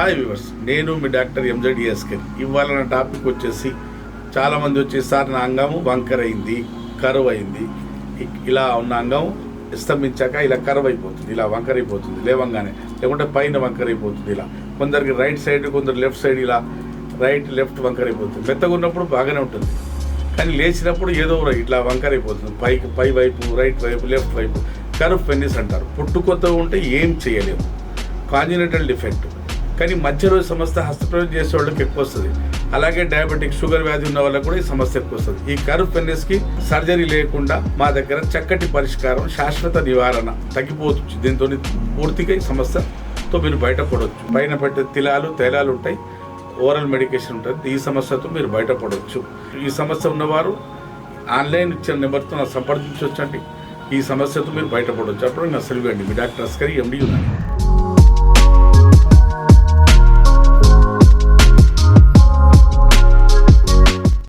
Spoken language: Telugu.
హాయ్ వ్యూవర్స్ నేను మీ డాక్టర్ ఎంజెడిఎస్కర్ ఇవాళ నా టాపిక్ వచ్చేసి చాలామంది వచ్చేసి సార్ నా అంగము వంకర్ అయింది కరువు అయింది ఇలా ఉన్న అంగం స్తంభించాక ఇలా కరువు అయిపోతుంది ఇలా వంకరైపోతుంది అయిపోతుంది లేవంగానే. లేకుంటే పైన వంకరైపోతుంది అయిపోతుంది ఇలా. కొందరికి రైట్ సైడ్ కొందరు లెఫ్ట్ సైడ్ ఇలా రైట్ లెఫ్ట్ వంకరైపోతుంది. అయిపోతుంది మెత్తగా ఉన్నప్పుడు బాగానే ఉంటుంది. కానీ లేచినప్పుడు ఏదో ఇట్లా వంకరైపోతుంది. అయిపోతుంది పైకి పై వైపు రైట్ వైపు లెఫ్ట్ వైపు. కరువు పెన్నిస్ అంటారు. పుట్టుకొత్తగా ఉంటే ఏం చేయలేము. Congenital defect. కానీ మధ్య రోజు సమస్య హస్తప్రయోగం చేసే వాళ్ళకి ఎక్కువ వస్తుంది. అలాగే డయాబెటిక్ షుగర్ వ్యాధి ఉన్న వాళ్ళకి కూడా ఈ సమస్య ఎక్కువ వస్తుంది. ఈ కరువు పెన్నిస్కి సర్జరీ లేకుండా మా దగ్గర చక్కటి పరిష్కారం శాశ్వత నివారణ తగ్గిపోతుంది దీంతో పూర్తిగా ఈ సమస్యతో మీరు బయటపడవచ్చు పైన పెట్టే తిలాలు తైలాలు ఉంటాయి. ఓరల్ మెడికేషన్ ఉంటుంది. ఈ సమస్యతో మీరు బయటపడవచ్చు ఈ సమస్య ఉన్నవారు ఆన్లైన్ ఇచ్చిన నెంబర్తో నాకు సంప్రదించవచ్చండి ఈ సమస్యతో మీరు బయటపడవచ్చు అప్పుడు నా సెలవు అండి మీ డాక్టర్ అస్కరి ఎండి ఉన్నాను